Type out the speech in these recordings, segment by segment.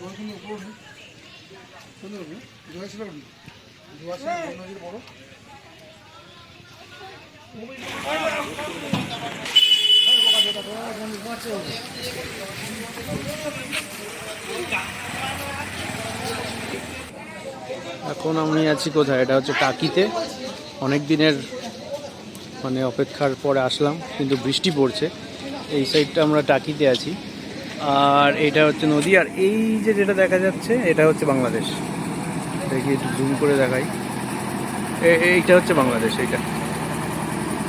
জল কিন্তু উপরও নেই সুন্দর ছিল বড়। এখন আমি আছি কোথায়? এটা হচ্ছে টাকিতে অনেক দিনের মানে অপেক্ষার পরে আসলাম কিন্তু বৃষ্টি পড়ছে। এই সাইডটা আমরা টাকিতে আছি। আর এটা হচ্ছে নদী, আর এই যে যেটা দেখা যাচ্ছে, এটা হচ্ছে বাংলাদেশ। দেখি একটু জুম করে দেখাই। এইটা হচ্ছে বাংলাদেশ, এইটা।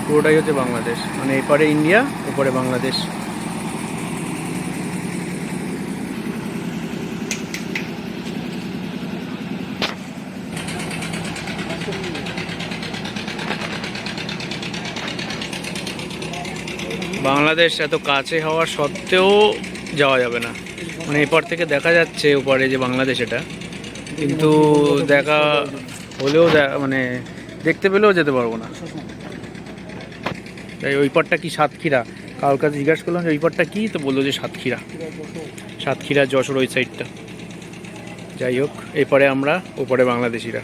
পুরোটাই হচ্ছে বাংলাদেশ। মানে এপারে ইন্ডিয়া, ওপরে বাংলাদেশ। বাংলাদেশ এত কাছে হওয়া সত্ত্বেও যাওয়া যাবে না। মানে এপার থেকে দেখা যাচ্ছে ওপারে যে বাংলাদেশ এটা। কিন্তু দেখা হলেও মানে দেখতে পেলেও যেতে পারব না। তাই ওই পারটা কি সাতক্ষীরা? কারোর কাছে জিজ্ঞাসা করলাম যে ওই পারটা কী? তো বলল যে সাতক্ষীরা। সাতক্ষীরা যশোর ওই সাইডটা। যাই হোক এপারে আমরা, ওপারে বাংলাদেশিরা।